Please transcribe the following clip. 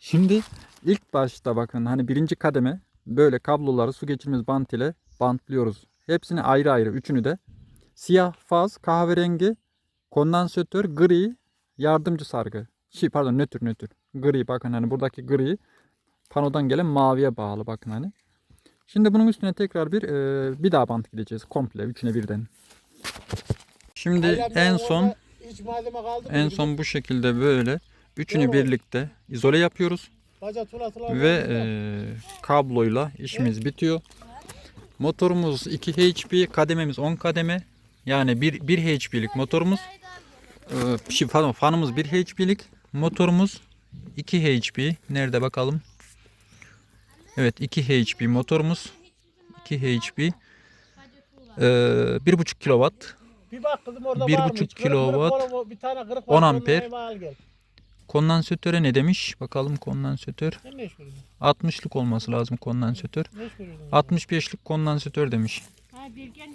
Şimdi ilk başta bakın hani birinci kademe böyle kabloları su geçirmez bant ile bantlıyoruz. Hepsini ayrı ayrı üçünü de. Siyah faz, kahverengi, kondansatör, gri, yardımcı sargı. Şey pardon nötr nötr. Gri bakın hani buradaki gri panodan gelen maviye bağlı bakın hani. Şimdi bunun üstüne tekrar bir e, bir daha bant gideceğiz komple üçüne birden. Şimdi en son en son bu şekilde böyle üçünü birlikte izole yapıyoruz. Ve eee, kabloyla işimiz bitiyor. Motorumuz 2 HP, kadememiz 10 kademe. Yani 1, 1 HP'lik motorumuz. Şey, pardon, fanımız 1 HP'lik. Motorumuz 2 HP. Nerede bakalım? Evet 2 HP motorumuz. 2 HP. Eee 1.5 kW. Bir bak kızım orada bir var mı? buçuk Hiç kırık mırık kilowatt, var mı? Bir tane kırık 10 var. amper. Kondansatöre ne demiş? Bakalım kondansatör. Sen ne iş veriyorsun? 60'lık olması lazım kondansatör. Ne iş veriyorsun? 65'lik kondansatör demiş. Ha Bilgen